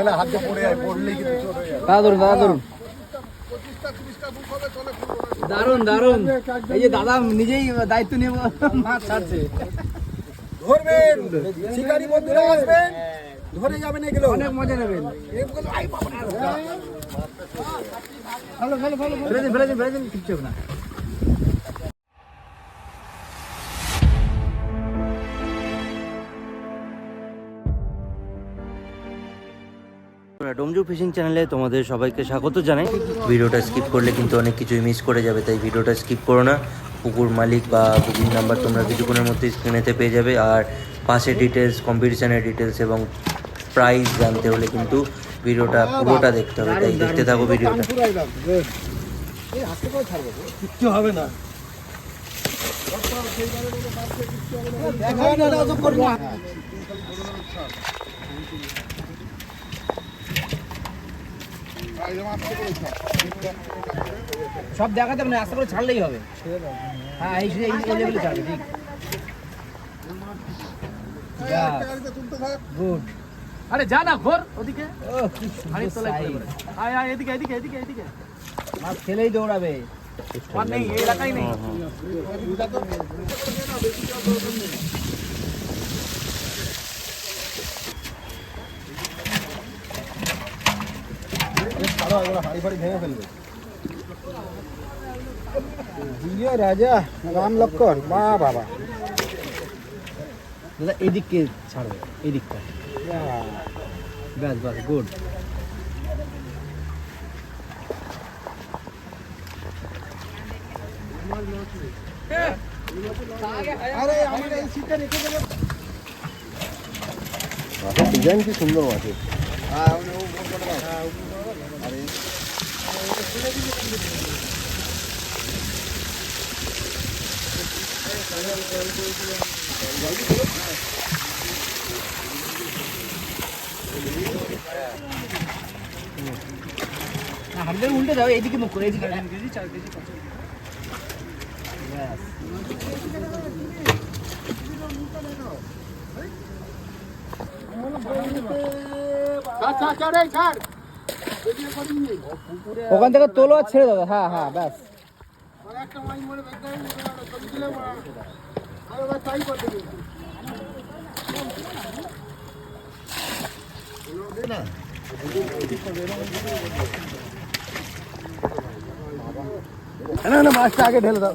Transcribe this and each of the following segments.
হলে হাতে পড়ে যায় পড়লেই কিন্তু চোট হয়ে যাবে দাদা ধরুন দাদা ধরুন। দারুণ দারুণ এই যে দাদা নিজেই দায়িত্ব নিয়ে মাছ ছাড়ছে। ধরবেন শিকারি বন্ধুরা আসবেন ধরে যাবেন এগুলো। অনেক মজা নেবেন। বাবা। ফেলে দিন ফেলে দিন ফেলে দিন কিচ্ছু হবে না ডোমজু ফিশিং চ্যানেলে তোমাদের সবাইকে স্বাগত জানাই। ভিডিওটা স্কিপ করলে কিন্তু অনেক কিছুই মিস করে যাবে তাই ভিডিওটা স্কিপ করো না। পুকুর মালিক বা বুকিং নাম্বার তোমরা কিছুক্ষণের মধ্যে স্ক্রিনেতে পেয়ে যাবে। আর পাশে ডিটেলস কম্পিটিশানের ডিটেলস এবং প্রাইস জানতে হলে কিন্তু ভিডিওটা পুরোটা দেখতে হবে তাই দেখতে থাকো ভিডিওটা। কিচ্ছু হবে না। সব দেখাতে হবে না আস্তে করে ছাড়লেই হবে। হ্যাঁ এই এই লেভেলে ছাড়বে ঠিক। গুড আরে যা না ঘোর ওদিকে। ও কি হাড়ির সুন্দর তলায় পড়ে size। পড়ে। আয় আয় এদিকে এদিকে এদিকে এদিকে। মাছ খেলেই দৌড়াবে। আর নেই এই এলাকায় নেই। ছাড়ো এগুলো হাড়ি ফাড়ি ভেঙে ফেলবে। জিও রাজা রাম লক্ষণ বা বাবা। দাদা এদিককে ছাড়বে এদিকটা। ব্যাস ব্যাস গুড। ডিজাইন কি সুন্দর আছে হামদের উল্টে দাও এদিকে মুখ করে এদিকে ব্যাস ওখান থেকে তোলো আর ছেড়ে দাও হ্যাঁ হ্যাঁ ব্যাস। না না, মাছটা আগে ঢেলে দাও।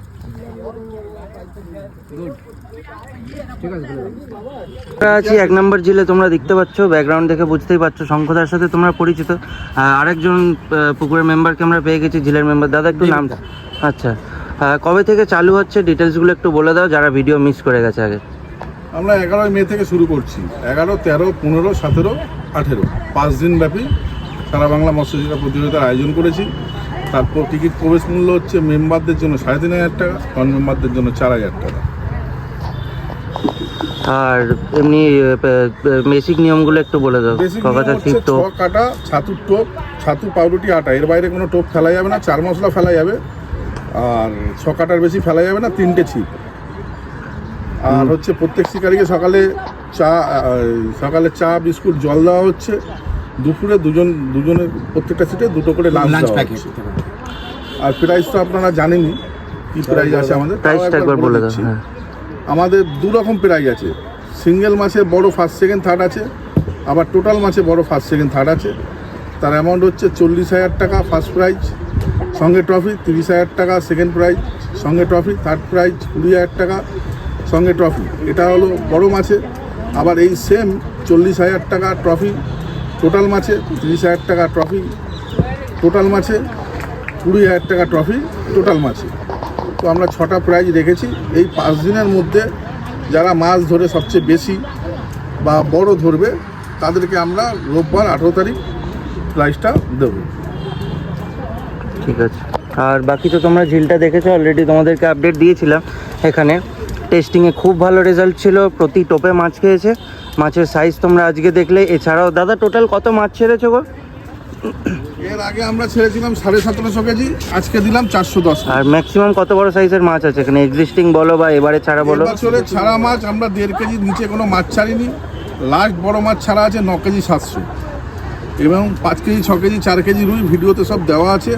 আছি এক নম্বর জিলে তোমরা দেখতে পাচ্ছ ব্যাকগ্রাউন্ড দেখে বুঝতেই পারছ শঙ্খদার সাথে তোমরা পরিচিত। আরেকজন পুকুরের মেম্বারকে আমরা পেয়ে গেছি জিলের মেম্বার দাদা একটু নাম আচ্ছা। কবে থেকে চালু হচ্ছে ডিটেলসগুলো একটু বলে দাও যারা ভিডিও মিস করে গেছে আগে। আমরা এগারোই মে থেকে শুরু করছি। এগারো তেরো পনেরো সতেরো আঠেরো। পাঁচ দিন ব্যাপী সারা বাংলা মৎস্যজীবী প্রতিযোগিতার আয়োজন করেছি। তারপর টিকিট প্রবেশ মূল্য হচ্ছে মেম্বারদের জন্য সাড়ে তিন হাজার টাকা নন মেম্বারদের জন্য চার হাজার টাকা। আর এমনি বেসিক নিয়মগুলো একটু বলে দাও। হচ্ছে ঠিক তো কাটা ছাতুর টোপ ছাতু পাউরুটি আটা। এর বাইরে কোনো টোপ ফেলা যাবে না চার মশলা ফেলা যাবে। আর ছ কাটার বেশি ফেলা যাবে না তিনটে ছিপ। আর হচ্ছে প্রত্যেক শিকারীকে সকালে চা সকালে চা বিস্কুট জল দেওয়া হচ্ছে। দুপুরে দুজন দুজনের প্রত্যেকটা সিটে দুটো করে লাঞ্চ প্যাকেট আর প্রাইস তো আপনারা জানেনই কি প্রাইস আছে আমাদের? প্রাইসটা একবার বলে দাও দিচ্ছি। হ্যাঁ। আমাদের দু রকম প্রাইজ আছে। সিঙ্গেল মাছে বড় ফার্স্ট সেকেন্ড থার্ড আছে। আবার টোটাল মাছে বড় ফার্স্ট সেকেন্ড থার্ড আছে। তার অ্যামাউন্ট হচ্ছে চল্লিশ হাজার টাকা ফার্স্ট প্রাইজ সঙ্গে ট্রফি তিরিশ হাজার টাকা সেকেন্ড প্রাইজ সঙ্গে ট্রফি থার্ড প্রাইজ কুড়ি হাজার টাকা সঙ্গে ট্রফি এটা হলো বড় মাছে আবার এই সেম চল্লিশ হাজার টাকা ট্রফি টোটাল মাছে তিরিশ হাজার টাকা ট্রফি টোটাল মাছে কুড়ি হাজার টাকা ট্রফি টোটাল মাছে। তো আমরা ছটা প্রাইজ রেখেছি। এই পাঁচ দিনের মধ্যে যারা মাছ ধরে সবচেয়ে বেশি বা বড় ধরবে, তাদেরকে আমরা রোববার আঠেরো তারিখ প্রাইজটা দেবো। ঠিক আছে। আর বাকি তো তোমরা ঝিলটা দেখেছ অলরেডি তোমাদেরকে আপডেট দিয়েছিলাম। এখানে টেস্টিংয়ে খুব ভালো রেজাল্ট ছিল, প্রতি টোপে মাছ খেয়েছে। মাছের সাইজ তোমরা আজকে দেখলে এছাড়াও দাদা টোটাল কত মাছ ছেড়েছো গো? এর আগে আমরা ছেড়েছিলাম সাড়ে সতেরোশো কেজি আজকে দিলাম চারশো দশ আর ম্যাক্সিমাম কত বড় সাইজের মাছ আছে এখানে? এক্সিস্টিং বলো বা এবারে ছাড়া বলো। বছরে ছাড়া মাছ আমরা দেড় কেজির নিচে কোনো মাছ ছাড়িনি। লাস্ট বড় মাছ ছাড়া আছে ন কেজি সাতশো। এবং পাঁচ কেজি ছ কেজি চার কেজি রুই ভিডিওতে সব দেওয়া আছে।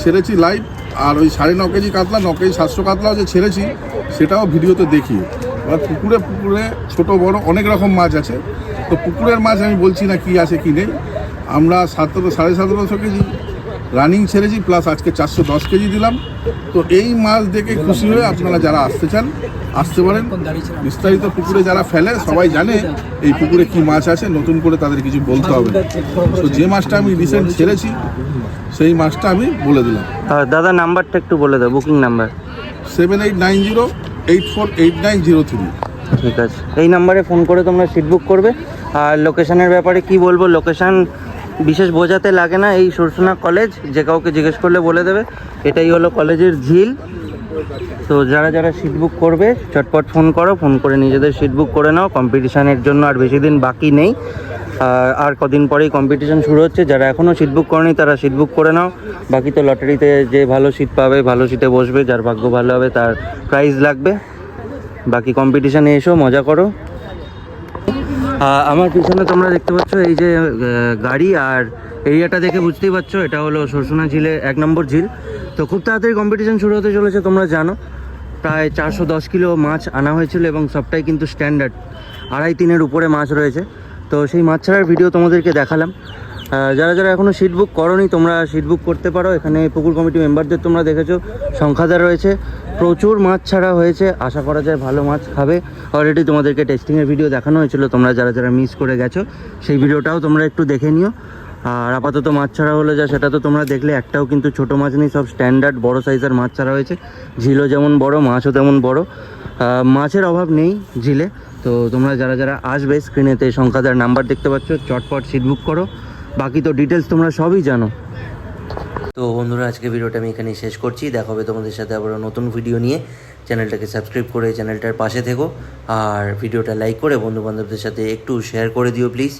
ছেড়েছি লাইভ আর ওই সাড়ে ন কেজি কাতলা ন কেজি সাতশো কাতলাও যে ছেড়েছি সেটাও ভিডিওতে দেখি এবার পুকুরে পুকুরে ছোট বড় অনেক রকম মাছ আছে। তো পুকুরের মাছ আমি বলছি না কি আছে কি নেই। আমরা সতেরো সাড়ে সতেরোশো কেজি রানিং ছেড়েছি প্লাস আজকে চারশো দশ কেজি দিলাম। তো এই মাছ দেখে খুশি হয়ে আপনারা যারা আসতে চান আসতে পারেন। বিস্তারিত পুকুরে যারা ফেলে সবাই জানে এই পুকুরে কি মাছ আছে নতুন করে তাদের কিছু বলতে হবে। না। তো যে মাছটা আমি রিসেন্ট ছেড়েছি সেই মাছটা আমি বলে দিলাম। দাদা নাম্বারটা একটু বলে দাও booking number seven eight nine zero eight four eight nine zero three ঠিক আছে। এই নাম্বারে ফোন করে তোমরা সিট বুক করবে। আর লোকেশানের ব্যাপারে কি বলব লোকেশান বিশেষ বোঝাতে লাগে না। এই সরসোনা কলেজ যে কাউকে জিজ্ঞেস করলে বলে দেবে। এটাই হলো কলেজের ঝিল। তো যারা যারা সিট বুক করবে, চটপট ফোন করো ফোন করে নিজেদের সিট বুক করে নাও। কম্পিটিশানের জন্য আর বেশি দিন বাকি নেই। আর- কদিন পরেই কম্পিটিশন শুরু হচ্ছে। যারা এখনও সিট বুক করেনি, তারা সিট বুক করে নাও। বাকি তো লটারিতে যে ভালো সিট পাবে, ভালো সিটে বসবে, যার ভাগ্য ভালো হবে তার প্রাইজ লাগবে। বাকি কম্পিটিশানে এসো, মজা করো। আমার পিছনে তোমরা দেখতে পাচ্ছ এই যে গাড়ি আর এরিয়াটা দেখে বুঝতেই পারছ। এটা হলো সরসুনা ঝিলে এক নম্বর ঝিল। তো খুব তাড়াতাড়ি কম্পিটিশন শুরু হতে চলেছে, তোমরা জানো। প্রায় চারশো দশ কিলো মাছ আনা হয়েছিল এবং সবটাই কিন্তু স্ট্যান্ডার্ড আড়াই তিনের উপরে মাছ রয়েছে। তো সেই মাছ ছাড়ার ভিডিও তোমাদেরকে দেখালাম। যারা যারা এখনও সিট বুক করনি, তোমরা সিট বুক করতে পারো। এখানে পুকুর কমিটি মেম্বারদের তোমরা দেখেছ সংখ্যাদার রয়েছে। প্রচুর মাছ ছাড়া হয়েছে, আশা করা যায় ভালো মাছ খাবে। অলরেডি তোমাদেরকে টেস্টিংয়ের ভিডিও দেখানো হয়েছিল, তোমরা যারা যারা মিস করে গেছো, সেই ভিডিওটাও তোমরা একটু দেখে নিও। আর আপাতত মাছ ছাড়া হলো যা, সেটা তো তোমরা দেখলে, একটাও কিন্তু ছোট মাছ নেই, সব স্ট্যান্ডার্ড বড় সাইজের মাছ ছাড়া হয়েছে। ঝিলও যেমন বড়, মাছও তেমন বড়। মাছের অভাব নেই ঝিলে। তো তোমরা যারা যারা আসবে স্ক্রিনেতে সংখ্যাদার নাম্বার দেখতে পাচ্ছ, চটপট সিট বুক করো। বাকি তো ডিটেলস তোমরা সবই জানো। তো বন্ধুরা, আজকে ভিডিওটা আমি এখানেই শেষ করছি। দেখা হবে তোমাদের সাথে আবার নতুন ভিডিও নিয়ে। চ্যানেলটাকে সাবস্ক্রাইব করে চ্যানেলটার পাশে থেকো। আর ভিডিওটা লাইক করে বন্ধু বান্ধবদের সাথে একটু শেয়ার করে দিও প্লিজ